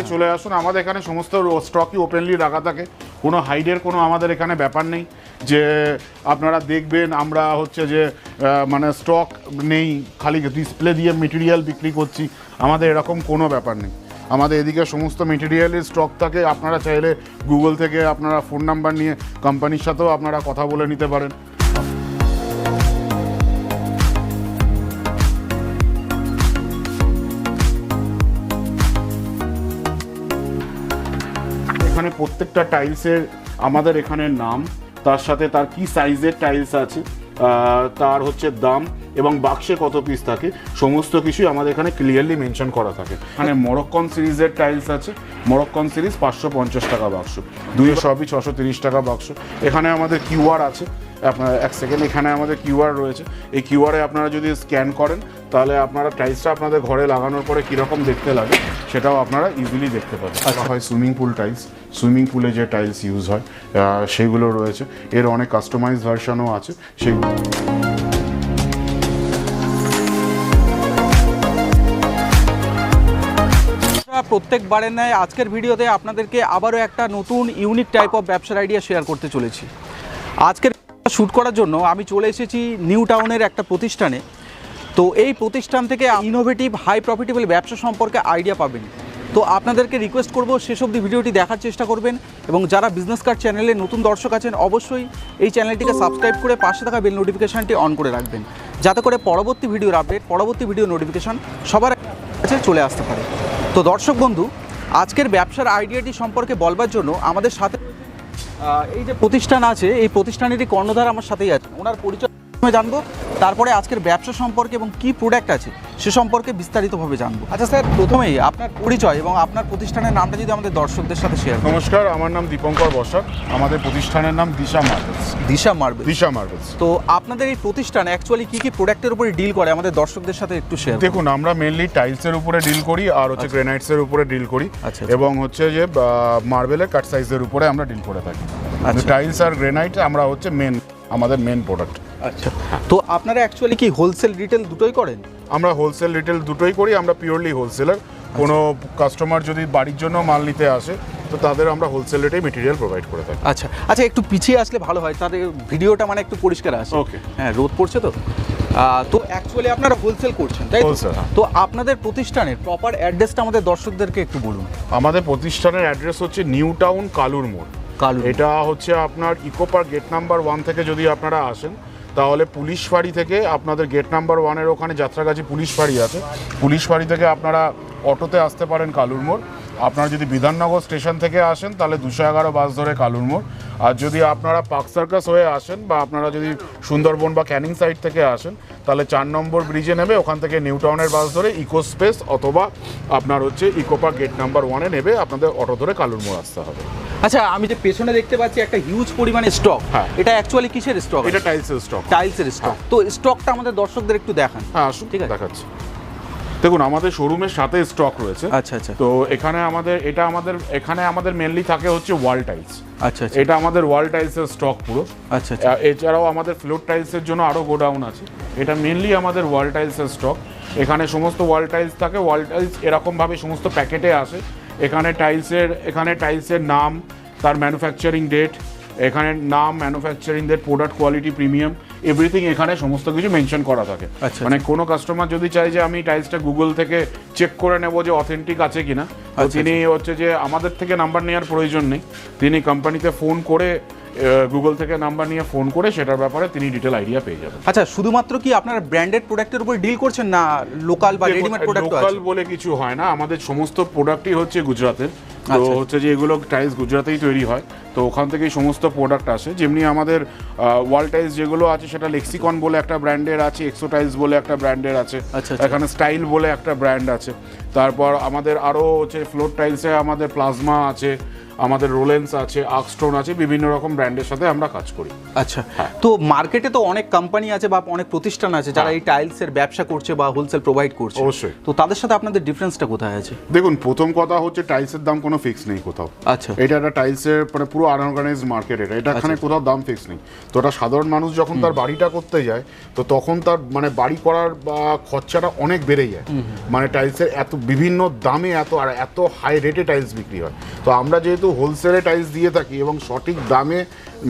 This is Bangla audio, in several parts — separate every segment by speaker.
Speaker 1: আজকে চলে আসুন। আমাদের এখানে সমস্ত স্টকই ওপেনলি রাখা থাকে। কোনো হাইডের কোনো আমাদের এখানে ব্যাপার নেই। যে আপনারা দেখবেন, আমরা হচ্ছে যে মানে স্টক নেই, খালি ডিসপ্লে দিয়ে মেটেরিয়াল বিক্রি করছি। আমাদের এরকম কোনো ব্যাপার নেই। আমাদের এদিকে সমস্ত মেটেরিয়ালের স্টক থাকে। আপনারা চাইলে গুগল থেকে আপনারা ফোন নাম্বার নিয়ে কোম্পানির সাথেও আপনারা কথা বলে নিতে পারেন। প্রত্যেকটা টাইলসের আমাদের এখানে নাম তার সাথে তার কি সাইজের টাইলস আছে তার হচ্ছে দাম এবং বাক্সে কত পিস থাকে সমস্ত কিছুই আমাদের এখানে ক্লিয়ারলি মেনশন করা থাকে। এখানে মরক্কন সিরিজের টাইলস আছে মরক্কন সিরিজ পাঁচশো পঞ্চাশ টাকা বাক্স দুইশো সবই ছশো তিরিশ টাকা বাক্স। এখানে আমাদের কিউআর আছে আপনার এক সেকেন্ড এখানে আমাদের কিউআর রয়েছে। এই কিউআরে আপনারা যদি স্ক্যান করেন তাহলে আপনারা টাইলসটা আপনাদের ঘরে লাগানোর পরে কীরকম দেখতে লাগে সেটাও আপনারা ইজিলি দেখতে পাবেন। আচ্ছা। হয় সুইমিং পুল টাইলস সুইমিং পুলে যে টাইলস ইউজ হয় সেগুলো রয়েছে। এর অনেক কাস্টমাইজ ভার্সনও আছে। সেগুলো
Speaker 2: আমরা প্রত্যেকবারের ন্যায় আজকের ভিডিওতে আপনাদেরকে আবারও একটা নতুন ইউনিক টাইপ অফ ব্যবসার আইডিয়া শেয়ার করতে চলেছি। আজকের শ্যুট করার জন্য আমি চলে এসেছি নিউ টাউনের একটা প্রতিষ্ঠানে। তো এই প্রতিষ্ঠান থেকে ইনোভেটিভ হাই প্রফিটেবল ব্যবসা সম্পর্কে আইডিয়া পাবেন। তো আপনাদেরকে রিকোয়েস্ট করব শেষ অবধি ভিডিওটি দেখার চেষ্টা করবেন এবং যারা বিজনেস কার্ড চ্যানেলে নতুন দর্শক আছেন, অবশ্যই এই চ্যানেলটিকে সাবস্ক্রাইব করে পাশে থাকা বেল নোটিফিকেশানটি অন করে রাখবেন। যাতে করে পরবর্তী ভিডিওর আপডেট পরবর্তী ভিডিও নোটিফিকেশান সবার কাছে চলে আসতে পারে। তো দর্শক বন্ধু, আজকের ব্যবসার আইডিয়াটি সম্পর্কে বলবার জন্য আমাদের সাথে এই যে প্রতিষ্ঠান আছে, এই প্রতিষ্ঠানেরই কর্ণধার আমার সাথেই আছে ওনার পরিচয় জানব। তারপরে আজকের ব্যবসা সম্পর্কে এবং কি প্রোডাক্ট আছে সে সম্পর্কে বিস্তারিতভাবে জানব। আচ্ছা স্যার প্রথমেই আপনার পরিচয় এবং আপনার প্রতিষ্ঠানের নামটা যদি আমাদের দর্শকদের সাথে শেয়ার
Speaker 1: নমস্কার আমার নাম দীপঙ্কর বসাক আমাদের প্রতিষ্ঠানের নাম দিশা মার্বেলস।
Speaker 2: দিশা মারবে
Speaker 1: দিশা মার্বেলস।
Speaker 2: তো আপনাদের এই প্রতিষ্ঠান অ্যাকচুয়ালি কি কি প্রোডাক্টের উপরে ডিল করে? আমাদের দর্শকদের সাথে একটু শেয়ার
Speaker 1: দেখুন আমরা মেনলি টাইলসের উপরে ডিল করি আর হচ্ছে গ্রেনাইটসের উপরে ডিল করি
Speaker 2: আচ্ছা, আচ্ছা।
Speaker 1: এবং হচ্ছে যে মার্বেলের কাট সাইজের উপরে আমরা ডিল করে থাকি।
Speaker 2: আচ্ছা।
Speaker 1: টাইলস আর গ্রেনাইট আমরা হচ্ছে মেন আমাদের মেন প্রোডাক্ট
Speaker 2: আচ্ছা। তো আপনারা অ্যাকচুয়ালি কি হোলসেল রিটেল দুটোই করেন?
Speaker 1: আমরা হোলসেল রিটেল দুটোই করি আমরা পিওরলি হোলসেলার কোনো কাস্টমার যদি বাড়ির জন্য মাল নিতে আসে তো তাদের আমরা হোলসেল রেটেই মেটেরিয়াল প্রোভাইড করে থাকি।
Speaker 2: আচ্ছা আচ্ছা একটু পিছিয়ে আসলে ভালো হয় তাদের ভিডিওটা মানে একটু পরিষ্কার আসে।
Speaker 1: ওকে
Speaker 2: হ্যাঁ রোদ পড়ছে তো? তো অ্যাকচুয়ালি আপনারা হোলসেল করছেন তাই তো?
Speaker 1: হ্যাঁ।
Speaker 2: তো আপনাদের প্রতিষ্ঠানের প্রপার অ্যাড্রেসটা আমাদের দর্শকদেরকে একটু বলুন।
Speaker 1: আমাদের প্রতিষ্ঠানের অ্যাড্রেস হচ্ছে নিউ টাউন কালুর মোড়
Speaker 2: কালু
Speaker 1: এটা হচ্ছে আপনার eco park gate number one থেকে যদি আপনারা আসেন তাহলে পুলিশ ফাঁড়ি থেকে আপনাদের গেট নাম্বার ওয়ানের ওখানে যাত্রাগাছি পুলিশ ফাঁড়ি আছে। পুলিশ ফাঁড়ি থেকে আপনারা অটোতে আসতে পারেন কালুর মোড়। আপনারা যদি বিধাননগর স্টেশন থেকে আসেন, তাহলে দুশো এগারো বাস ধরে কালুর মোড়। আর যদি আপনারা পার্ক সার্কাস হয়ে আসেন বা আপনারা যদি সুন্দরবন বা ক্যানিং সাইড থেকে আসেন, তাহলে চার নম্বর ব্রিজে নেবে ওখান থেকে নিউ টাউনের বাস ধরে ইকো স্পেস অথবা আপনার হচ্ছে ইকো পার্ক গেট নাম্বার ওয়ানে নেবে। আপনাদের অটো ধরে কালুর মোড় আসতে হবে।
Speaker 2: আচ্ছা আমি যে পেছনে দেখতে পাচ্ছি একটা হিউজ পরিমাণে স্টক
Speaker 1: হ্যাঁ।
Speaker 2: এটা অ্যাকচুয়ালি কিসের স্টক
Speaker 1: এটা টাইলসের স্টক
Speaker 2: টাইলসের স্টক তো স্টকটা আমাদের দর্শকদের একটু দেখান।
Speaker 1: হ্যাঁ আসুন
Speaker 2: ঠিক আছে।
Speaker 1: দেখাচ্ছি। দেখুন আমাদের শোরুমের সাথে স্টক রয়েছে।
Speaker 2: আচ্ছা আচ্ছা।
Speaker 1: তো এখানে আমাদের এটা আমাদের এখানে আমাদের মেনলি থাকে হচ্ছে ওয়াল টাইলস
Speaker 2: আচ্ছা আচ্ছা।
Speaker 1: এটা আমাদের ওয়াল টাইলসের স্টক পুরো।
Speaker 2: আচ্ছা আচ্ছা।
Speaker 1: এছাড়াও আমাদের ফ্লোর টাইলসের জন্য আরও গোডাউন আছে। এটা মেনলি আমাদের ওয়াল টাইলসের স্টক এখানে সমস্ত ওয়াল টাইলস থাকে। ওয়াল টাইলস এরকমভাবে সমস্ত প্যাকেটে আসে। এখানে টাইলসের এখানে টাইলসের নাম তার ম্যানুফ্যাকচারিং ডেট এখানে নাম manufacturing date product quality premium everything এখানে সমস্ত কিছু মেনশন করা থাকে।
Speaker 2: আচ্ছা,
Speaker 1: মানে কোনো কাস্টমার যদি চায় যে আমি টাইলসটা গুগল থেকে চেক করে নেব যে অথেন্টিক আছে কিনা তো
Speaker 2: আচ্ছা,
Speaker 1: তিনি হচ্ছে যে আমাদের থেকে নাম্বার নেওয়ার প্রয়োজন নেই। তিনি কোম্পানিতে ফোন করে গুগল থেকে নাম্বার নিয়ে ফোন করে সেটার ব্যাপারে তিনি ডিটেল আইডিয়া পেয়ে যাবেন।
Speaker 2: আচ্ছা শুধুমাত্র কি আপনারা ব্র্যান্ডেড প্রোডাক্টের উপর ডিল করছেন না লোকাল বা রেডিমেড প্রোডাক্ট
Speaker 1: লোকাল বলে কিছু হয় না। আমাদের সমস্ত প্রোডাক্টই হচ্ছে গুজরাতের। তো
Speaker 2: আচ্ছা।
Speaker 1: হচ্ছে যে এগুলো টাইলস গুজরাতেই তৈরি হয়। তো ওখান থেকেই সমস্ত প্রোডাক্ট আসে। যেমনি আমাদের ওয়াল টাইলস যেগুলো আছে সেটা লেক্সিকন বলে একটা ব্র্যান্ডের আছে এক্সো টাইলস বলে একটা ব্র্যান্ডের আছে।
Speaker 2: আচ্ছা, আচ্ছা।
Speaker 1: এখানে স্টাইল বলে একটা ব্র্যান্ড আছে। তারপর আমাদের আরও হচ্ছে ফ্লোর টাইলসে আমাদের প্লাজমা আছে। আমাদের রোলেন্স আছে আর্কস্টোন আছে বিভিন্ন রকম ব্র্যান্ডের সাথে আমরা কাজ করি।
Speaker 2: আচ্ছা তো মার্কেটে তো অনেক কোম্পানি আছে বা অনেক প্রতিষ্ঠান আছে যারা এই টাইলসের ব্যবসা করছে বা হোলসেল প্রোভাইড করছে।
Speaker 1: অবশ্যই।
Speaker 2: তো তাদের সাথে আপনাদের ডিফারেন্সটা কোথায় আছে?
Speaker 1: দেখুন প্রথম কথা হচ্ছে টাইলসের দাম কোনো ফিক্স নেই কোথাও।
Speaker 2: আচ্ছা।
Speaker 1: এটা একটা টাইলসের মানে পুরো আনঅর্গানাইজ মার্কেট এটা। এটা এখানে কোথাও দাম ফিক্স নেই। তো ওটা সাধারণ মানুষ যখন তার বাড়িটা করতে যায় তো তখন তার মানে বাড়ি করার বা খরচাটা অনেক বেড়ে যায়। মানে টাইলসের এত বিভিন্ন দামে এত আর এত হাই রেটে টাইলস বিক্রি হয়। তো আমরা যেহেতু হোলসেলে টাইলস দিয়ে থাকি এবং সঠিক দামে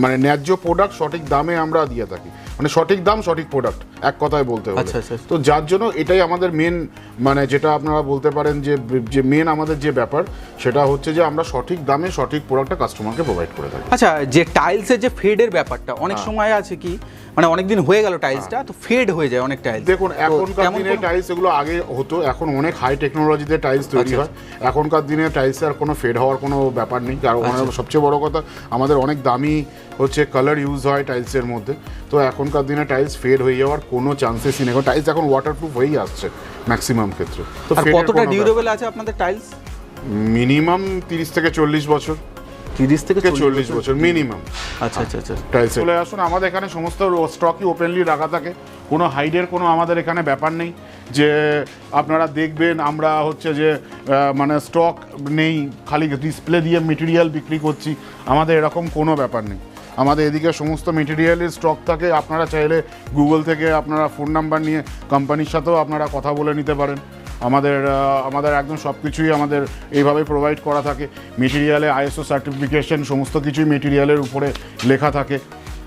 Speaker 1: মানে ন্যায্য প্রোডাক্ট সঠিক দামে আমরা দিয়ে থাকি। মানে সঠিক দাম, সঠিক প্রোডাক্ট এক কথায় বলতে হলে।
Speaker 2: আচ্ছা, আচ্ছা।
Speaker 1: তো যার জন্য এটাই আমাদের মেন মানে যেটা আপনারা বলতে পারেন যে যে মেন আমাদের যে ব্যাপার সেটা হচ্ছে যে আমরা সঠিক দামে সঠিক প্রোডাক্টটা কাস্টমারকে প্রোভাইড করে থাকি।
Speaker 2: আচ্ছা যে টাইলসের যে ফেডের ব্যাপারটা অনেক সময় আছে কি মানে অনেক দিন হয়ে গেল টাইলসটা তো ফেড হয়ে যায় অনেক টাইলস
Speaker 1: দেখুন এখনকার দিনে টাইলস এগুলো আগে হতো এখন অনেক হাই টেকনোলজিতে টাইলস তৈরি
Speaker 2: আচ্ছা,
Speaker 1: হয়। এখনকার দিনে টাইলসে আর কোনো ফেড হওয়ার কোনো ব্যাপার নেই। কারণ
Speaker 2: আচ্ছা।
Speaker 1: সবচেয়ে বড় কথা আমাদের অনেক দামি হচ্ছে কালার ইউজ হয় টাইলসের মধ্যে। তো এখনকার দিনে টাইলস ফেড হয়ে যাওয়ার কোনো চান্সেসই নেই। টাইলস এখন ওয়াটারপ্রুফ হয়েই আসছে ম্যাক্সিমাম ক্ষেত্রে। তো
Speaker 2: কতটা ডিউরেবল আছে আপনাদের টাইলস
Speaker 1: মিনিমাম তিরিশ থেকে চল্লিশ বছর।
Speaker 2: তিরিশ থেকে
Speaker 1: চল্লিশ বছর। মিনিমাম
Speaker 2: আচ্ছা আচ্ছা আচ্ছা।
Speaker 1: টাইলস চলে আসুন আমাদের এখানে সমস্ত স্টকই ওপেনলি রাখা থাকে। কোনো হাইডের কোনো আমাদের এখানে ব্যাপার নেই। যে আপনারা দেখবেন আমরা হচ্ছে যে মানে স্টক নেই খালি ডিসপ্লে দিয়ে মেটেরিয়াল বিক্রি করছি। আমাদের এরকম কোনো ব্যাপার নেই। আমাদের এদিকে সমস্ত মেটেরিয়ালের স্টক থাকে। আপনারা চাইলে গুগল থেকে আপনারা ফোন নাম্বার নিয়ে কোম্পানির সাথেও আপনারা কথা বলে নিতে পারেন। আমাদের আমাদের একদম সব কিছুই আমাদের এইভাবে প্রোভাইড করা থাকে। মেটেরিয়ালে আইএসও সার্টিফিকেশন সমস্ত কিছুই মেটেরিয়ালের উপরে লেখা থাকে।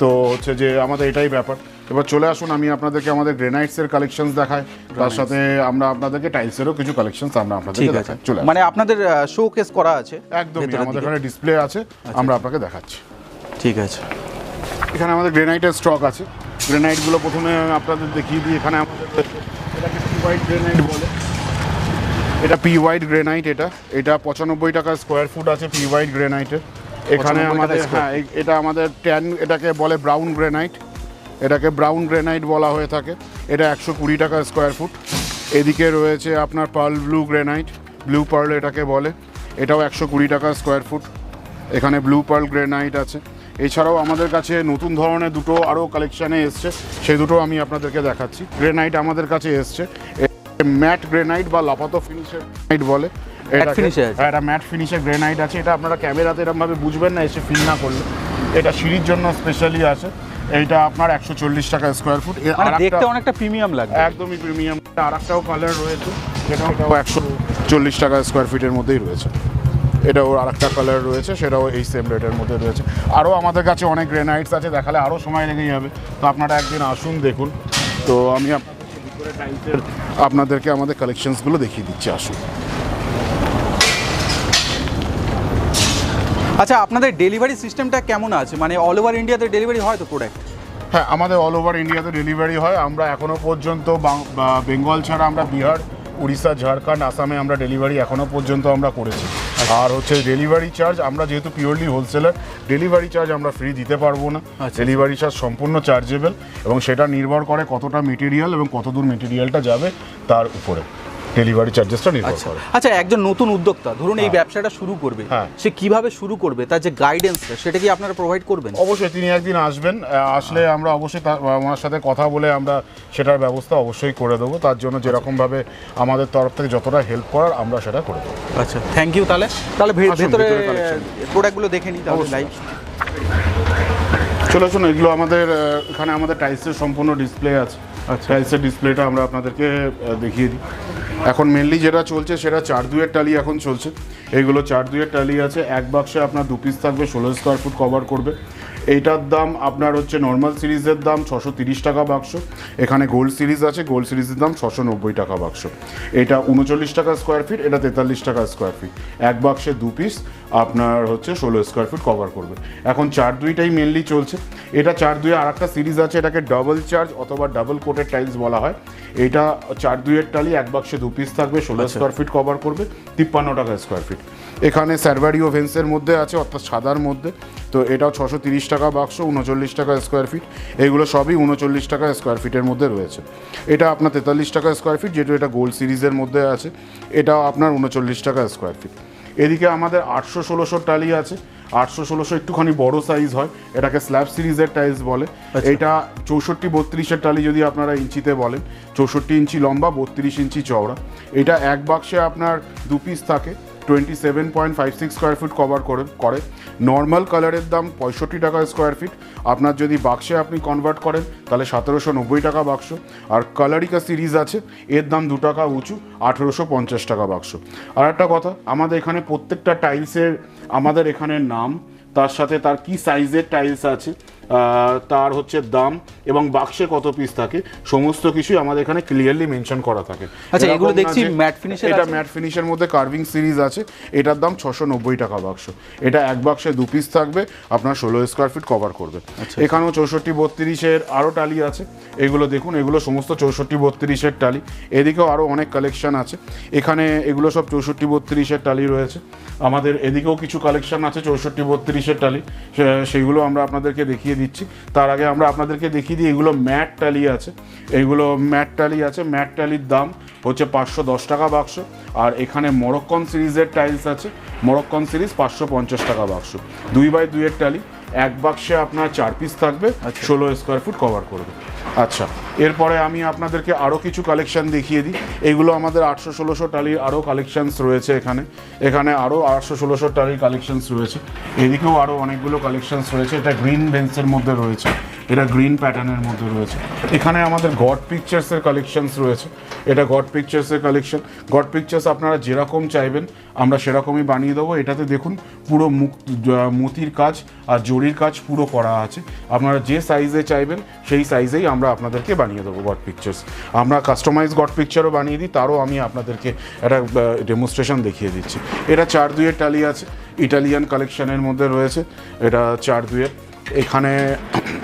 Speaker 1: তো হচ্ছে যে আমাদের এটাই ব্যাপার। এবার চলে আসুন আমি আপনাদেরকে আমাদের গ্রেনাইটসের কালেকশনস দেখাই। তার সাথে আমরা আপনাদেরকে টাইলসেরও কিছু কালেকশনস আমরা আপনাদেরকে দেখাই। চলে
Speaker 2: মানে আপনাদের শো কেস করা আছে
Speaker 1: একদমই
Speaker 2: ভেতরের
Speaker 1: আমাদের। এখানে ডিসপ্লে আছে। আমরা আপনাকে দেখাচ্ছি।
Speaker 2: ঠিক আছে।
Speaker 1: এখানে আমাদের গ্রেনাইটের স্টক আছে। গ্রেনাইটগুলো প্রথমে আপনাদের দেখিয়ে দিই এখানে আমাদের এটাকে পি হোয়াইট গ্রেনাইট বলে। এটা পি হোয়াইট গ্রেনাইট এটা। এটা পঁচানব্বই টাকা স্কোয়ার ফুট আছে পি হোয়াইট গ্রেনাইটের এখানে আমাদের হ্যাঁ এটা আমাদের ট্যান এটাকে বলে ব্রাউন গ্রেনাইট এটাকে ব্রাউন গ্রেনাইট বলা হয়ে থাকে। এটা একশো কুড়ি টাকা স্কোয়ার ফুট এদিকে রয়েছে আপনার pearl blue granite blue pearl এটাকে বলে। এটাও একশো কুড়ি টাকা স্কোয়ার ফুট এখানে ব্লু পার্ল গ্রেনাইট আছে। এছাড়াও আমাদের কাছে নতুন ধরনের দুটো আরও কালেকশানে এসছে। সেই দুটো আমি আপনাদেরকে দেখাচ্ছি। গ্রেনাইট আমাদের কাছে এসছে। ম্যাট গ্রেনাইট বা লাপাতো ফিনিশের গ্রেনাইট বলে? হ্যাঁ, এটা ম্যাট ফিনিশের গ্রেনাইট আছে। এটা আপনারা ক্যামেরাতে এরকমভাবে বুঝবেন না এসে ফিল না করলে। এটা সিঁড়ির জন্য স্পেশালি আছে। এইটা আপনার একশো চল্লিশ টাকা স্কোয়ার ফুট
Speaker 2: মানে দেখতে অনেকটা প্রিমিয়াম লাগবে।
Speaker 1: একদমই প্রিমিয়াম আর একটাও কালার রয়েছে। সেটাও একশো চল্লিশ টাকা স্কোয়ার ফিটের মধ্যেই রয়েছে। এটাও আর একটা কালার রয়েছে সেটাও এই সেম রেটের মধ্যে রয়েছে। আরও আমাদের কাছে অনেক গ্রেনাইটস আছে দেখালে আরও সময় লেগে যাবে। তো আপনারা একদিন আসুন দেখুন। তো আমি আপনাদেরকে আমাদের কালেকশনসগুলো দেখিয়ে দিচ্ছি আসুন।
Speaker 2: আচ্ছা আপনাদের ডেলিভারি সিস্টেমটা কেমন আছে? মানে অল ওভার ইন্ডিয়াতে ডেলিভারি হয় তো প্রোডাক্ট
Speaker 1: হ্যাঁ আমাদের অল ওভার ইন্ডিয়াতে ডেলিভারি হয়। আমরা এখনও পর্যন্ত বাং- বেঙ্গল ছাড়া আমরা বিহার উড়িষ্যা ঝাড়খণ্ড আসামে আমরা ডেলিভারি এখনও পর্যন্ত আমরা করেছি। আর হচ্ছে ডেলিভারি চার্জ আমরা যেহেতু পিওরলি হোলসেলার ডেলিভারি চার্জ আমরা ফ্রি দিতে পারব না।
Speaker 2: আচ্ছা।
Speaker 1: ডেলিভারি চার্জ সম্পূর্ণ চার্জেবল এবং সেটা নির্ভর করে কতটা মেটেরিয়াল এবং কতদূর মেটেরিয়ালটা যাবে তার উপরে। ডেলিভারি চার্জেসটা নির্ভর
Speaker 2: আচ্ছা।
Speaker 1: করে।
Speaker 2: আচ্ছা একজন নতুন উদ্যোক্তা ধরুন এই ব্যবসাটা শুরু করবে
Speaker 1: হ্যাঁ।
Speaker 2: সে কীভাবে শুরু করবে তার যে গাইডেন্সটা সেটা কি আপনারা প্রোভাইড করবেন?
Speaker 1: অবশ্যই তিনি একদিন আসবেন আসলে আমরা অবশ্যই ওনার সাথে কথা বলে আমরা সেটার ব্যবস্থা অবশ্যই করে দেবো। তার জন্য যেরকমভাবে আমাদের তরফ থেকে যতটা হেল্প করার আমরা সেটা করে দেবো।
Speaker 2: আচ্ছা থ্যাংক ইউ তাহলে। তাহলে ভেতরে প্রোডাক্টগুলো দেখে নিই তাহলে লাইভ
Speaker 1: চলে আসুন এগুলো আমাদের এখানে আমাদের টাইলসের সম্পূর্ণ ডিসপ্লে আছে।
Speaker 2: আচ্ছা।
Speaker 1: টাইলসের ডিসপ্লেটা আমরা আপনাদেরকে দেখিয়ে দিই। এখন মেনলি যেটা চলছে, সেটা চার দুয়ের টালি এখন চলছে। এইগুলো চার দুয়ের টালি আছে। এক বাক্সে আপনার দু পিস থাকবে, ষোলো স্কোয়ার ফুট কভার করবে। এইটার দাম আপনার হচ্ছে নর্মাল সিরিজের দাম ছশো তিরিশ টাকা বাক্স। এখানে গোল্ড সিরিজ আছে গোল্ড সিরিজের দাম ছশো নব্বই টাকা বাক্স। এটা উনচল্লিশ টাকা স্কোয়ার ফিট এটা তেতাল্লিশ টাকা স্কোয়ার ফিট এক বাক্সে দু পিস আপনার হচ্ছে ষোলো স্কোয়ার ফিট কভার করবে। এখন চার দুইটাই মেনলি চলছে। এটা চার দুই আর একটা সিরিজ আছে এটাকে ডাবল চার্জ অথবা ডাবল কোটের টাইলস বলা হয়। এটা চার দুইয়ের টালি এক বাক্সে দু পিস থাকবে ষোলো স্কোয়ার ফিট কভার করবে তিপ্পান্ন টাকা স্কোয়ার ফিট এখানে স্যারভারিও ভেন্সের মধ্যে আছে অর্থাৎ সাদার মধ্যে। তো এটাও ছশো তিরিশ টাকা বাক্স উনচল্লিশ টাকা স্কোয়ার ফিট এগুলো সবই উনচল্লিশ টাকা স্কোয়ার ফিটের মধ্যে রয়েছে। এটা আপনার তেতাল্লিশ টাকা স্কোয়ার ফিট যেটা এটা গোল্ড সিরিজের মধ্যে আছে এটাও আপনার উনচল্লিশ টাকা স্কোয়ার ফিট এদিকে আমাদের আটশো ষোলোশো টালি আছে। আটশো ষোলোশো একটুখানি বড় সাইজ হয় এটাকে স্ল্যাব সিরিজের টাইলস বলে।
Speaker 2: আচ্ছা।
Speaker 1: এটা চৌষট্টি বত্রিশের টালি যদি আপনারা ইঞ্চিতে বলেন চৌষট্টি ইঞ্চি লম্বা বত্রিশ ইঞ্চি চওড়া। এটা এক বাক্সে আপনার দু পিস থাকে। Twenty seven point five six square feet cover করে করে। নর্মাল কালারের দাম পঁয়ষট্টি টাকা স্কোয়ার ফিট আপনার যদি বাক্সে আপনি কনভার্ট করেন, তাহলে সতেরোশো নব্বই টাকা বাক্স আর কালারিকা সিরিজ আছে, এর দাম দু টাকা উঁচু, আঠেরোশো পঞ্চাশ টাকা বাক্স আর একটা কথা, আমাদের এখানে প্রত্যেকটা টাইলসের আমাদের এখানে নাম, তার সাথে তার কি সাইজের টাইলস আছে তার হচ্ছে দাম এবং বাক্সে কত পিস থাকে সমস্ত কিছুই আমাদের এখানে ক্লিয়ারলি মেনশন করা থাকে।
Speaker 2: আচ্ছা, এগুলো দেখছি
Speaker 1: যে-
Speaker 2: matte
Speaker 1: এটা ম্যাট ফিনিশের মধ্যে কার্ভিং সিরিজ আছে এটার দাম ছশো নব্বই টাকা বাক্স। এটা এক বাক্সে দু পিস থাকবে আপনার ষোলো স্কোয়ার ফিট কভার করবে।
Speaker 2: আচ্ছা।
Speaker 1: এখানেও চৌষট্টি বত্রিশের আরও টালি আছে। এগুলো দেখুন এগুলো সমস্ত চৌষট্টি বত্রিশের টালি এদিকেও আরও অনেক কালেকশন আছে। এখানে এগুলো সব চৌষট্টি বত্রিশের টালি রয়েছে। আমাদের এদিকেও কিছু কালেকশন আছে চৌষট্টি বত্রিশের টালি সেগুলো আমরা আপনাদেরকে দেখিয়ে দিচ্ছি। তার আগে আমরা আপনাদেরকে দেখিয়ে দিই, এগুলো ম্যাট টালি আছে। এগুলো ম্যাট টালি আছে, ম্যাট টালির দাম হচ্ছে পাঁচশো দশ টাকা বাক্স। আর এখানে মরক্কন সিরিজের টাইলস আছে, মরক্কন সিরিজ পাঁচশো পঞ্চাশ টাকা বাক্স। দুই বাই দুইয়ের টালি এক বাক্সে আপনার চার পিস থাকবে ষোলো স্কোয়ার ফুট কভার করবে। আচ্ছা। এরপরে আমি আপনাদেরকে আরও কিছু কালেকশান দেখিয়ে দিই। এগুলো আমাদের আটশো ষোলোশো টালির আরও কালেকশানস রয়েছে এখানে। এখানে আরও আটশো ষোলোশো টালির কালেকশানস রয়েছে। এদিকেও আরও অনেকগুলো কালেকশানস রয়েছে। এটা গ্রিন বেঞ্চের মধ্যে রয়েছে। এটা গ্রিন প্যাটার্নের মধ্যে রয়েছে। এখানে আমাদের গড পিকচার্সের কালেকশনস রয়েছে। এটা গড পিকচার্সের কালেকশন গড পিকচার্স আপনারা যেরকম চাইবেন, আমরা সেরকমই বানিয়ে দেবো। এটাতে দেখুন, পুরো মুখ মতির কাজ আর জরির কাজ পুরো করা আছে। আপনারা যে সাইজে চাইবেন, সেই সাইজেই আমরা আপনাদেরকে বানিয়ে দেবো গড পিকচার্স আমরা কাস্টমাইজ গড পিকচারও বানিয়ে দিই, তারও আমি আপনাদেরকে একটা ডেমনস্ট্রেশন দেখিয়ে দিচ্ছি। এটা চার দুইয়ের টালি আছে। ইটালিয়ান কালেকশনের মধ্যে রয়েছে। এটা চার দুইয়ের। এখানে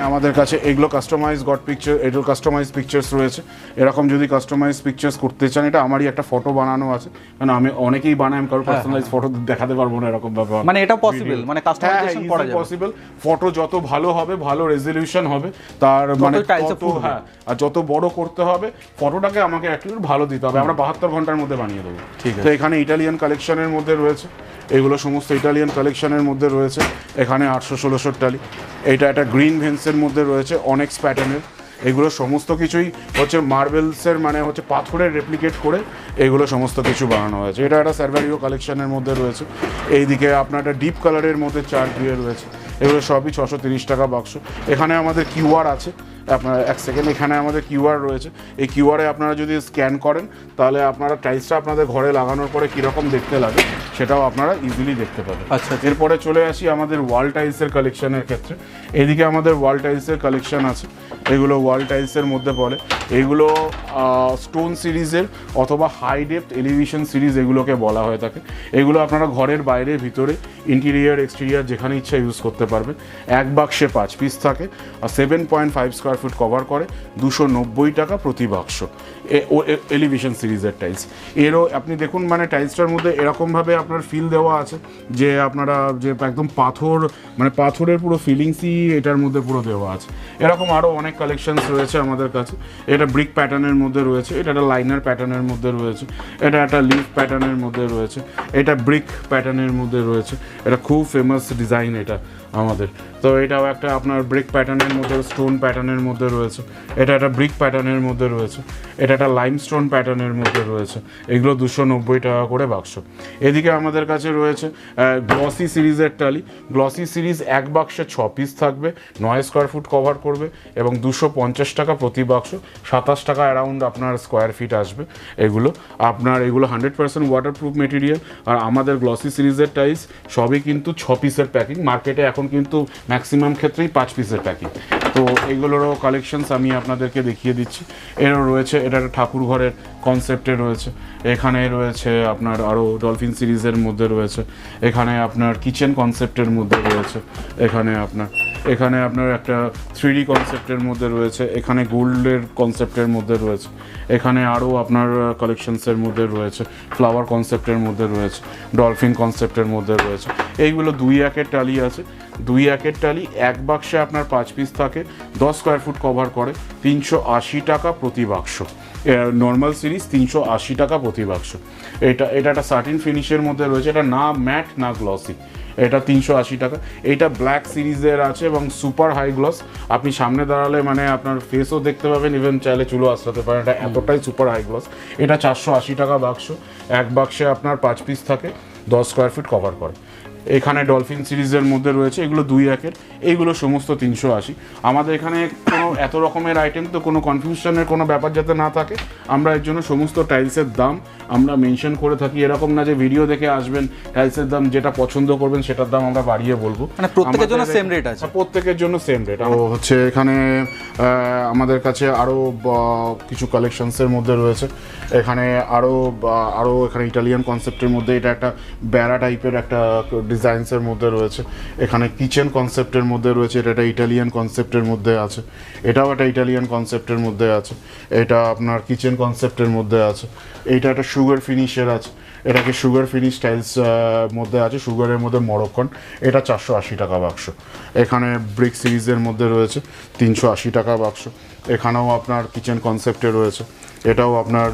Speaker 1: আমাদের কাছে এগুলো কাস্টমাইজ গড পিকচার এগুলো কাস্টমাইজ পিকচার্স রয়েছে। এরকম যদি কাস্টমাইজ পিকচার্স করতে চান এটা আমারই একটা ফটো বানানো আছে। কারণ আমি অনেকেই বানাই আমি কারও পার্সোনালাইজ ফটো দেখাতে পারব না এরকম ব্যাপার।
Speaker 2: মানে এটা possible, মানে customization করা যাবে।
Speaker 1: পসিবল ফটো যত ভালো হবে ভালো রেজলিউশন হবে তার মানে তত হ্যাঁ আর যত বড় করতে হবে ফটোটাকে আমাকে একটু ভালো দিতে হবে। আমরা বাহাত্তর ঘণ্টার মধ্যে বানিয়ে দেবো।
Speaker 2: ঠিক আছে।
Speaker 1: তো এখানে ইটালিয়ান কালেকশনের মধ্যে রয়েছে। এগুলো সমস্ত ইটালিয়ান কালেকশনের মধ্যে রয়েছে। এখানে আটশো ষোলোশোর টালি এটা একটা গ্রিন ভেন্সের মধ্যে রয়েছে অনেক প্যাটার্নের এগুলো সমস্ত কিছুই হচ্ছে মার্বেলসের মানে হচ্ছে পাথরের রেপ্লিকেট করে এগুলো সমস্ত কিছু বানানো হয়েছে। এটা একটা সার্ভারিও কালেকশনের মধ্যে রয়েছে। এইদিকে আপনার একটা ডিপ কালারের মধ্যে চার দিয়ে রয়েছে। এগুলো সবই ছশো তিরিশ টাকা বাক্স এখানে আমাদের কিউআর আছে। আপনার এক সেকেন্ড এখানে আমাদের কিউআর রয়েছে। এই কিউআরে আপনারা যদি স্ক্যান করেন তাহলে আপনারা টাইলসটা আপনাদের ঘরে লাগানোর পরে কীরকম দেখতে লাগে সেটাও আপনারা ইজিলি দেখতে পাবেন।
Speaker 2: আচ্ছা, আচ্ছা।
Speaker 1: এরপরে চলে আসি আমাদের ওয়াল টাইলসের কালেকশনের ক্ষেত্রে। এদিকে আমাদের ওয়াল টাইলসের কালেকশন আছে। এগুলো ওয়াল টাইলসের মধ্যে পড়ে। এগুলো স্টোন সিরিজের অথবা হাই ডেপথ এলিভেশন সিরিজ এগুলোকে বলা হয়ে থাকে। এগুলো আপনারা ঘরের বাইরে, ভিতরে, ইন্টেরিয়ার, এক্সটেরিয়ার যেখানে ইচ্ছা ইউজ করতে পারবেন। এক বাক্সে পাঁচ পিস থাকে আর seven point five square foot cover করে দুশো নব্বই টাকা প্রতি বাক্স। এলিভিশন সিরিজের টাইলস এরও, আপনি দেখুন মানে টাইলসটার মধ্যে এরকমভাবে আপনার ফিল দেওয়া আছে যে আপনারা যে একদম পাথর মানে পাথরের পুরো ফিলিংসই এটার মধ্যে পুরো দেওয়া আছে। এরকম আরও অনেক কালেকশনস রয়েছে আমাদের কাছে। এটা ব্রিক প্যাটার্নের মধ্যে রয়েছে, এটা একটা লাইনার প্যাটার্নের মধ্যে রয়েছে, এটা একটা লিফ প্যাটার্নের মধ্যে রয়েছে, এটা ব্রিক প্যাটার্নের মধ্যে রয়েছে। এটা খুব ফেমাস ডিজাইন এটা। আমাদের। তো এটাও একটা আপনার ব্রিক প্যাটার্নের মধ্যে স্টোন প্যাটার্নের মধ্যে রয়েছে। এটা একটা ব্রিক প্যাটার্নের মধ্যে রয়েছে। এটা একটা লাইমস্টোন প্যাটার্নের মধ্যে রয়েছে। এগুলো দুশো নব্বই টাকা করে বাক্স। এদিকে আমাদের কাছে রয়েছে গ্লসি সিরিজের টালি গ্লসি সিরিজ এক বাক্সে ছ পিস থাকবে, নয় স্কোয়ার ফুট কভার করবে এবং দুশো পঞ্চাশ টাকা প্রতি বাক্স। সাতাশ টাকা অ্যারাউন্ড আপনার স্কোয়ার ফিট আসবে এগুলো। আপনার এগুলো হান্ড্রেড পার্সেন্ট ওয়াটারপ্রুফ মেটেরিয়াল আর আমাদের গ্লসি সিরিজের টাইলস সবই কিন্তু ছ পিসের প্যাকিং মার্কেটে এখন কিন্তু ম্যাক্সিমাম ক্ষেত্রেই পাঁচ পিসের প্যাকিং তো এগুলোরও কালেকশনস আমি আপনাদেরকে দেখিয়ে দিচ্ছি। এরও রয়েছে, এটা একটা ঠাকুর ঘরের কনসেপ্টে রয়েছে। এখানে রয়েছে আপনার আরও ডলফিন সিরিজের মধ্যে রয়েছে। এখানে আপনার কিচেন কনসেপ্টের মধ্যে রয়েছে। এখানে আপনার এখানে আপনার একটা থ্রি কনসেপ্টের মধ্যে রয়েছে। এখানে গোল্ডের কনসেপ্টের মধ্যে রয়েছে। এখানে আরও আপনার কালেকশনসের মধ্যে রয়েছে। ফ্লাওয়ার কনসেপ্টের মধ্যে রয়েছে। ডলফিন কনসেপ্টের মধ্যে রয়েছে। এইগুলো দুই একের টালি আছে। দুই একের টালি এক বাক্সে আপনার পাঁচ পিস থাকে। দশ স্কোয়ার ফুট কভার করে। তিনশো আশি টাকা প্রতি বাক্স। নর্মাল সিরিজ তিনশো আশি টাকা প্রতি বাক্স। এটা এটা একটা সার্টিন ফিনিশের মধ্যে রয়েছে, এটা না ম্যাট না গ্লসি এটা তিনশো আশি টাকা। এইটা ব্ল্যাক সিরিজের আছে এবং সুপার হাই গ্লস আপনি সামনে দাঁড়ালে মানে আপনার ফেসও দেখতে পাবেন ইভেন চাইলে চুলো আসতে পারেন। এটা এতটাই সুপার হাই গ্লস এটা চারশো আশি টাকা বাক্স। এক বাক্সে আপনার পাঁচ পিস থাকে, দশ স্কোয়ার ফিট কভার করে। এখানে ডলফিন সিরিজের মধ্যে রয়েছে এগুলো দুই একের এইগুলো সমস্ত তিনশো আশি। আমাদের এখানে কোনো এত রকমের আইটেম তো কোনো কনফিউশনের কোনো ব্যাপার যাতে না থাকে আমরা এর জন্য সমস্ত টাইলসের দাম আমরা মেনশন করে থাকি। এরকম না যে ভিডিও দেখে আসবেন টাইলসের দাম যেটা পছন্দ করবেন সেটার দাম আমরা বাড়িয়ে বলব।
Speaker 2: মানে প্রত্যেকের জন্য same rate আছে?
Speaker 1: হ্যাঁ, প্রত্যেকের জন্য সেম রেট ও হচ্ছে এখানে আমাদের কাছে আরও কিছু কালেকশনসের মধ্যে রয়েছে। এখানে আরও আরও এখানে ইটালিয়ান কনসেপ্টের মধ্যে এটা একটা ব্যারা টাইপের একটা ডিজাইনসের মধ্যে রয়েছে। এখানে কিচেন কনসেপ্টের মধ্যে রয়েছে, এটা একটা ইটালিয়ান কনসেপ্টের মধ্যে আছে। এটাও একটা ইটালিয়ান কনসেপ্টের মধ্যে আছে। এটা আপনার কিচেন কনসেপ্টের মধ্যে আছে। এইটা একটা সুগার ফিনিশের আছে। এটাকে সুগার ফিনিশ টাইলস মধ্যে আছে। সুগারের মধ্যে মরক্কন। এটা চারশো আশি টাকা বাক্স। এখানে ব্রিক সিরিজের মধ্যে রয়েছে। তিনশো আশি টাকা বাক্স। এখানেও আপনার কিচেন কনসেপ্টে রয়েছে। এটাও আপনার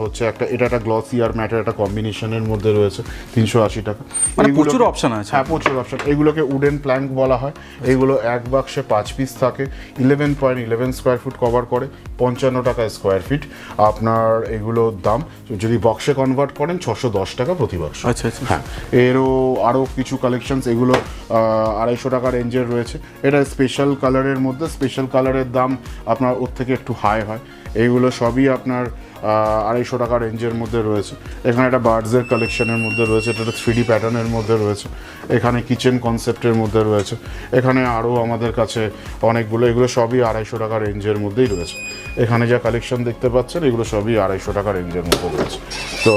Speaker 1: হচ্ছে একটা এটা একটা গ্লসি আর ম্যাটের একটা কম্বিনেশনের মধ্যে রয়েছে তিনশো আশি টাকা।
Speaker 2: মানে প্রচুর option আছে।
Speaker 1: হ্যাঁ প্রচুর অপশান এগুলোকে উডেন প্ল্যাঙ্ক বলা হয়। এগুলো এক বাক্সে পাঁচ পিস থাকে। Eleven point eleven square foot cover করে পঞ্চান্ন টাকা স্কোয়ার ফিট আপনার এগুলোর দাম যদি বক্সে কনভার্ট করেন ছশো দশ টাকা প্রতি বাক্স
Speaker 2: আচ্ছা আচ্ছা।
Speaker 1: হ্যাঁ এরও আরও কিছু কালেকশনস এগুলো আড়াইশো টাকা রেঞ্জের রয়েছে। এটা স্পেশাল কালারের মধ্যে স্পেশাল কালারের দাম আপনার ওর থেকে একটু হাই হয়। এইগুলো সবই আপনার আড়াইশো টাকা রেঞ্জের মধ্যে রয়েছে। এখানে একটা বার্ডসের কালেকশনের মধ্যে রয়েছে, এটা একটা থ্রি প্যাটার্নের মধ্যে রয়েছে। এখানে কিচেন কনসেপ্টের মধ্যে রয়েছে। এখানে আরও আমাদের কাছে অনেকগুলো, এগুলো সবই আড়াইশো টাকা রেঞ্জের মধ্যেই রয়েছে। এখানে যা কালেকশন দেখতে পাচ্ছেন, এগুলো সবই আড়াইশো টাকা রেঞ্জের মধ্যে রয়েছে। তো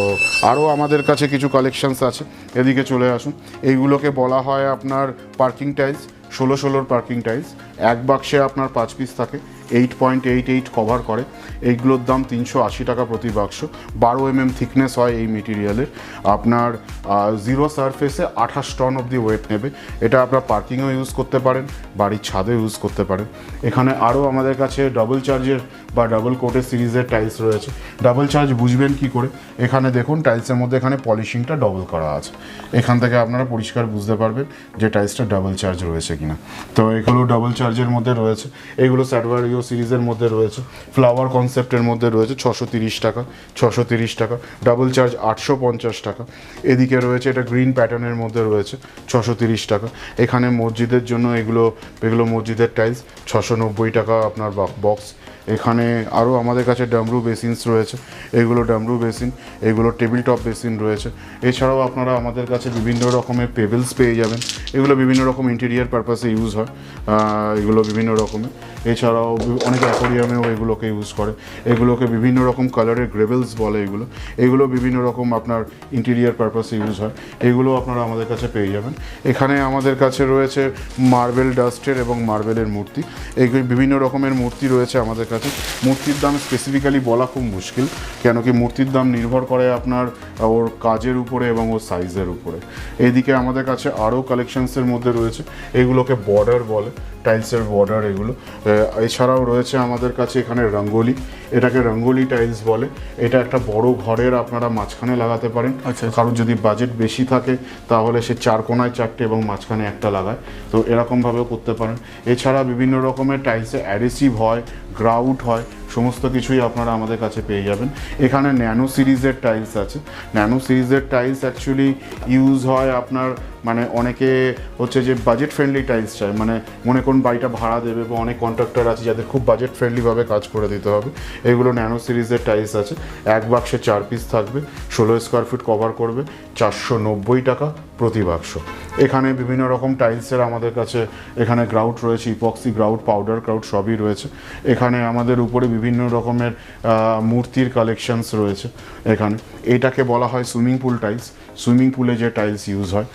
Speaker 1: আরও আমাদের কাছে কিছু কালেকশানস আছে। এদিকে চলে আসুন। এইগুলোকে বলা হয় আপনার পার্কিং টাইলস ষোলো ষোলোর পার্কিং টাইলস এক বাক্সে আপনার পাঁচ পিস থাকে। Eight point eight eight cover করে। এইগুলোর দাম তিনশো আশি টাকা প্রতি বাক্স। বারো এম এম থিকনেস হয় এই মেটেরিয়ালের আপনার জিরো সারফেসে আঠাশ টন অবধি ওয়েট নেবে। এটা আপনার পার্কিংও ইউজ করতে পারেন, বাড়ির ছাদে ইউজ করতে পারেন। এখানে আরও আমাদের কাছে ডবল চার্জের বা ডাবল কোটের সিরিজের টাইলস রয়েছে। ডাবল চার্জ বুঝবেন কি করে? এখানে দেখুন টাইলসের মধ্যে এখানে পলিশিংটা ডবল করা আছে। এখান থেকে আপনারা পরিষ্কার বুঝতে পারবেন যে টাইলসটা ডাবল চার্জ রয়েছে কিনা। তো এগুলো ডাবল চার্জের মধ্যে রয়েছে। এগুলো স্যাডভারিও সিরিজের মধ্যে রয়েছে। ফ্লাওয়ার কনসেপ্টের মধ্যে রয়েছে ছশো তিরিশ টাকা, ছশো তিরিশ টাকা। ডাবল চার্জ আটশো পঞ্চাশ টাকা। এদিকে রয়েছে এটা গ্রিন প্যাটার্নের মধ্যে রয়েছে ছশো তিরিশ টাকা। এখানে মসজিদের জন্য এগুলো এগুলো মসজিদের টাইলস ছশো নব্বই টাকা আপনার বক্স এখানে আরও আমাদের কাছে ডামরু বেসিনস রয়েছে। এগুলো ডামরু বেসিন এগুলো টেবিল টপ বেসিন রয়েছে। এছাড়াও আপনারা আমাদের কাছে বিভিন্ন রকমের পেবেলস পেয়ে যাবেন। এগুলো বিভিন্ন রকম ইন্টেরিয়ার পারপাসে ইউজ হয়। এগুলো বিভিন্ন রকমের। এছাড়াও অনেকে অ্যাকোরিয়ামেও এগুলোকে ইউজ করে। এগুলোকে বিভিন্ন রকম কালারের গ্রেভেলস বলে এগুলো। এগুলো বিভিন্ন রকম আপনার ইন্টেরিয়ার পারপাসে ইউজ হয়। এগুলো আপনারা আমাদের কাছে পেয়ে যাবেন। এখানে আমাদের কাছে রয়েছে মার্বেল ডাস্টের এবং মার্বেলের মূর্তি। এগুলি বিভিন্ন রকমের মূর্তি রয়েছে আমাদের কাছে। মূর্তির দাম স্পেসিফিক্যালি বলা খুব মুশকিল কেন কি মূর্তির দাম নির্ভর করে আপনার ওর কাজের উপরে এবং ওর সাইজের উপরে। এদিকে আমাদের কাছে আরও কালেকশনসের মধ্যে রয়েছে। এগুলোকে বর্ডার বলে। টাইলসের বর্ডার এগুলো। এছাড়াও রয়েছে আমাদের কাছে এখানে রঙ্গোলি। এটাকে রঙ্গোলি টাইলস বলে। এটা একটা বড় ঘরের আপনারা মাঝখানে লাগাতে পারেন।
Speaker 2: আচ্ছা।
Speaker 1: কারোর যদি বাজেট বেশি থাকে তাহলে সে চার কোনায় চারটে এবং মাঝখানে একটা লাগায়। তো এরকমভাবেও করতে পারেন। এছাড়া বিভিন্ন রকমের টাইলসে অ্যারেসিভ হয় গ্রাউট হয় সমস্ত কিছুই আপনারা আমাদের কাছে পেয়ে যাবেন। এখানে ন্যানো সিরিজের টাইলস আছে। ন্যানো সিরিজের টাইলস অ্যাকচুয়ালি ইউজ হয় আপনার মানে অনেকে হচ্ছে যে বাজেট ফ্রেন্ডলি টাইলস চায়। মানে মনে করুন বাড়িটা ভাড়া দেবে বা অনেক কন্ট্রাক্টর আছে যাদের খুব বাজেট ফ্রেন্ডলিভাবে কাজ করে দিতে হবে। এগুলো ন্যানো সিরিজের টাইলস আছে। এক বাক্সে চার পিস থাকবে। ষোলো স্কোয়ার ফিট কভার করবে। চারশো নব্বই টাকা। প্রতি বাক্স এখানে বিভিন্ন রকম টাইলসের আমাদের কাছে এখানে গ্রাউট রয়েছে ইপক্সি গ্রাউট পাউডার গ্রাউট সবই রয়েছে। এখানে আমাদের উপরে বিভিন্ন রকমের মূর্তির কালেকশনস রয়েছে এখানে। এটাকে বলা হয় সুইমিং পুল টাইলস সুইমিং পুলে যে টাইলস ইউজ হয়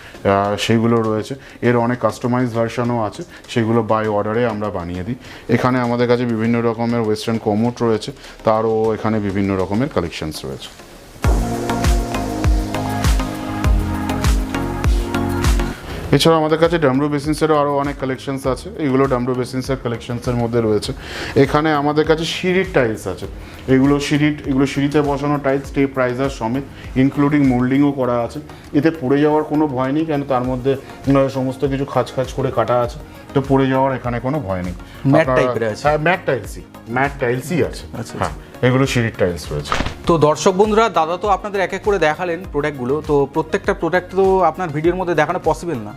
Speaker 1: সেগুলো রয়েছে। এর অনেক কাস্টমাইজ ভার্সনও আছে, সেগুলো বাই অর্ডারে আমরা বানিয়ে দিই। এখানে আমাদের কাছে বিভিন্ন রকমের ওয়েস্টার্ন কোমোট রয়েছে, তারও এখানে বিভিন্ন রকমের কালেকশনস রয়েছে। এছাড়া আমাদের কাছে ডামরু বেসিন্সেরও আরও অনেক কালেকশনস আছে। এগুলো ডামরু বেসিন্সের কালেকশনসের মধ্যে রয়েছে। এখানে আমাদের কাছে সিঁড়ির টাইলস আছে। এগুলো সিঁড়ি এগুলো সিঁড়িতে বসানো টাইলস স্টেপ প্রাইজার সমেত ইনক্লুডিং মোল্ডিংও করা আছে। এতে পড়ে যাওয়ার কোনো ভয় নেই কেন তার মধ্যে সমস্ত কিছু খাঁচ খাঁচ করে কাটা আছে। তো পড়ে যাওয়ার এখানে কোনো ভয় নেই।
Speaker 2: Type এর আছে?
Speaker 1: হ্যাঁ ম্যাট টাইলসই ম্যাট টাইলসই আছে।
Speaker 2: আচ্ছা,
Speaker 1: হ্যাঁ। এগুলো সিঁড়ির টাইলস রয়েছে।
Speaker 2: তো দর্শক বন্ধুরা দাদা তো আপনাদের এক এক করে দেখালেন প্রোডাক্টগুলো তো প্রত্যেকটা প্রোডাক্ট তো আপনার ভিডিওর মধ্যে দেখানো পসিবল না।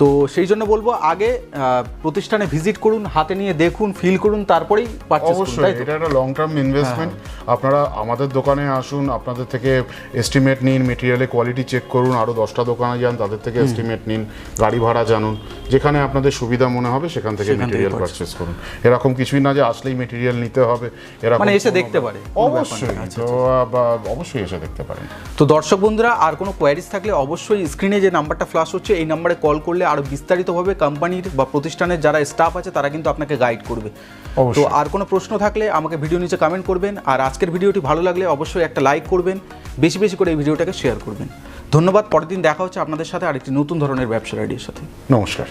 Speaker 2: তো সেই জন্য বলব আগে প্রতিষ্ঠানে ভিজিট করুন হাতে নিয়ে দেখুন ফিল করুন তারপরেই
Speaker 1: অবশ্যই এটা একটা লং টার্ম ইনভেস্টমেন্ট আপনারা আমাদের দোকানে আসুন আপনাদের থেকে এস্টিমেট নিন মেটেরিয়ালে কোয়ালিটি চেক করুন আরও দশটা দোকানে যান তাদের থেকে এস্টিমেট নিন গাড়ি ভাড়া জানুন। যেখানে আপনাদের সুবিধা মনে হবে সেখান থেকে মেটেরিয়াল পারচেস করুন। এরকম কিছুই না যে আসলেই মেটেরিয়াল নিতে হবে এরকম
Speaker 2: মানে এসে দেখতে পারে,
Speaker 1: অবশ্যই
Speaker 2: আচ্ছা,
Speaker 1: তো অবশ্যই এসে দেখতে পারেন।
Speaker 2: তো দর্শক বন্ধুরা আর কোনো কোয়ারিজ থাকলে অবশ্যই স্ক্রিনে যে নাম্বারটা ফ্লাশ হচ্ছে এই নাম্বারে কল করলে আরও বিস্তারিতভাবে কোম্পানির বা প্রতিষ্ঠানের যারা স্টাফ আছে তারা কিন্তু আপনাকে গাইড করবে। তো আর কোনো প্রশ্ন থাকলে আমাকে ভিডিও নিচে কমেন্ট করবেন আর আজকের ভিডিওটি ভালো লাগলে অবশ্যই একটা লাইক করবেন বেশি বেশি করে এই ভিডিওটাকে শেয়ার করবেন। ধন্যবাদ পরের দিন দেখা হচ্ছে আপনাদের সাথে আরেকটি নতুন ধরনের ব্যবসা আইডিয়ার সাথে।
Speaker 1: নমস্কার।